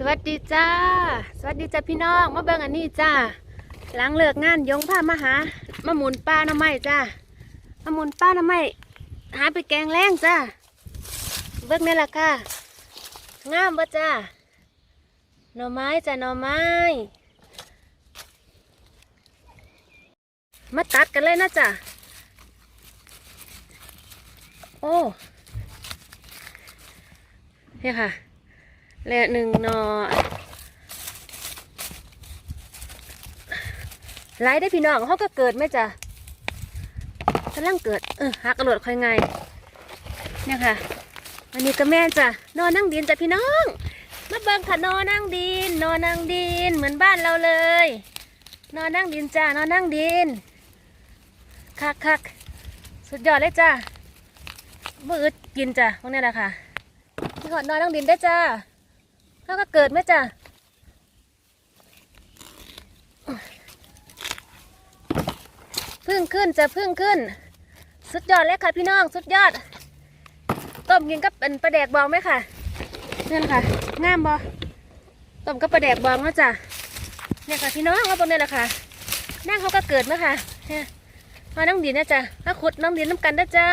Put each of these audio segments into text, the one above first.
สวัสดีจ้า สวัสดีจ้าพี่น้องมาเบิ่งอันนี้จ้า หลังเลิกงานยงพามาหามาหมุนป้าน้ำไม้จ้ามาหมุนป้าน้ำไม้หาไปแกงแรงจ้าเบิ่งนี่แหละค่ะงามบ่จ้าหน่อไม้จ้าหน่อไม้ มาตัดกันเลยนะจ้าโอ้เนี่ยค่ะ และหนึ่งนอไล่ได้พี่น้องเขาก็เกิดไหมจ้ะกำลังเกิด เออหักกระโดดค่อยไงเนี่ยค่ะอันนี้ก็แม่จ้ะนอนนั่งดินจ้ะพี่น้องมาเบิ่งค่ะนอนนั่งดิน นอนนั่งดินเหมือนบ้านเราเลย นอนนั่งดินจ้ะนอนนั่งดินคักคักสุดยอดเลยจ้ะมืออึดกินจ้ะพวกนี้แหละค่ะพี่ขอนอนนั่งดินได้จ้า เขาก็เกิดไหมจ้ะพึ่งขึ้นจะพึ่งขึ้น สุดยอดเลยค่ะพี่น้องสุดยอด ต้มกินกับเป็นปลาแดกบองไหมค่ะเนี่นค่ะงามบอต้มกับปลาแดกบองนะจ้ะเนี่ยค่ะพี่น้องเอาตรงนี้แหละค่ะนั่งเขาก็เกิดไหมค่ะเนี่ยมาน้องดินนะจ้ะมาขุดน้องดินน้ำกันนะจ้า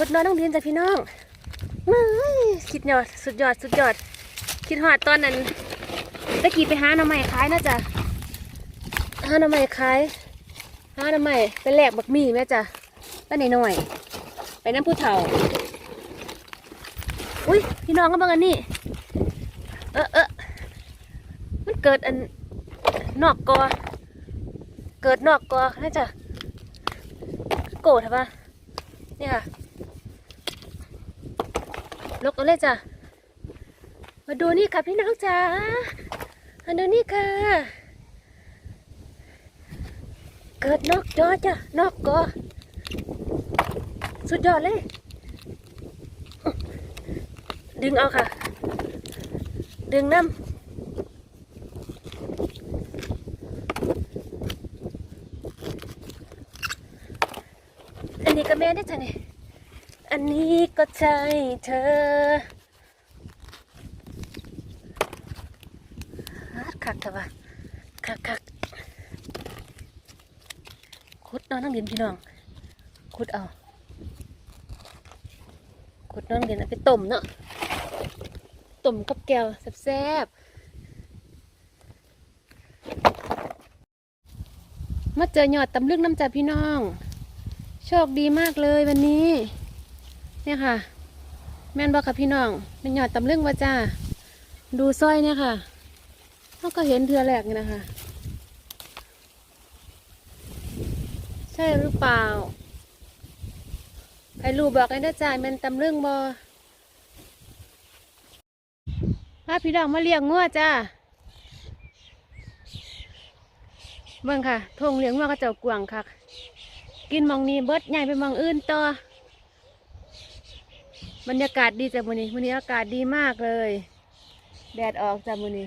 ขุดนอนน้องดินจ้ะพี่น้องเฮ้ยคิดยอดสุดยอดสุดยอด คิดหอดตอนนั้นตะกี้ไปหาหน่อไม้ขายนะจ้ะหาหน่อไม้ขายหาหน่อไม้ไปแลกบักมี่แม่จ้ะไปไหนหน่อยไปน้ำผู้เฒ่า อุ้ยพี่น้องก็บังอันนี้เออเออมันเกิดอันนอกกอ เกิดนอกกอนะจ้ะโกรธปะเนี่ยค่ะ ลกเอาเลยจ้ะ มาดูนี่ค่ะพี่น้องจ๋ามาดูนี่ค่ะ เกิดนอกจอจ้ะนอกกอสุดยอดเลย ดึงเอาค่ะ ดึงน้ำอันนี้ก็แม่ได้จ้ะเนี่ย อันนี้ก็ใช่เธอฮัดคักแต่ว่าคักคักขุดนอนนั่งเดินพี่น้องขุดเอาขุดนอนนั่งดินเอาไปต้มเนาะต้มกับแก้วแซ่บๆมาเจอหยอดตำลึกน้ำจ่าพี่น้อง โชคดีมากเลยวันนี้ เนี่ยค่ะ แม่นบอกค่ะพี่น้องเป็นหยอดตำลึงว่าจ้า ดูสร้อยเนี่ยค่ะเขาก็เห็นเทือแรกนี่นะคะ ใช่หรือเปล่าใครรู้บอกให้ได้จ้าเป็นตำลึงบอพาพี่น้องมาเลี้ยงงัวจ้าเบิ่งค่ะทงเลี้ยงงัวก็เจ้ากวางค่ะ กินมองนี้เบิดใหญ่ไปมองอื่นต่อ บรรยากาศดีจ้ะมื้อนี้มื้อนี้อากาศดีมากเลย แดดออกจ้ะมื้อนี้